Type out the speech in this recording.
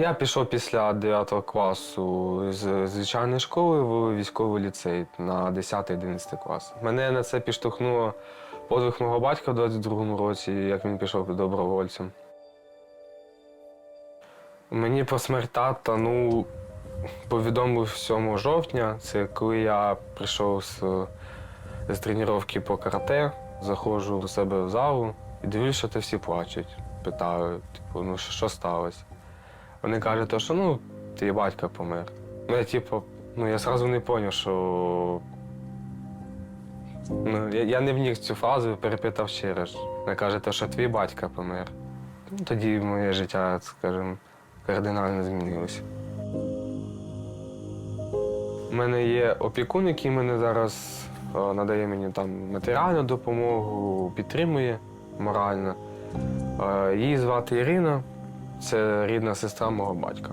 Я пішов після 9 класу з звичайної школи в військовий ліцей на 10-11 клас. Мене на це підштовхнуло подвиг мого батька в 22-му році, як він пішов добровольцем. Мені про смерть тата ну, повідомив 7 жовтня. Це коли я прийшов з, з тренування по карате, заходжу до себе в залу і дивлюсь, що всі плачуть. Питаю, типу, ну що сталося? Вони кажуть, що ну, твій батько помер. Ну, я типу, ну я одразу не зрозумів, що. Ну, я, я не вніг цю фразу, перепитав ще раз. Вони кажуть, то, що твій батько помер. Ну, тоді моє життя, скажімо, кардинально змінилося. У мене є опікун, який мене зараз е, надає мені там матеріальну допомогу, підтримує морально. Е, Її звати Ірина, це рідна сестра мого батька.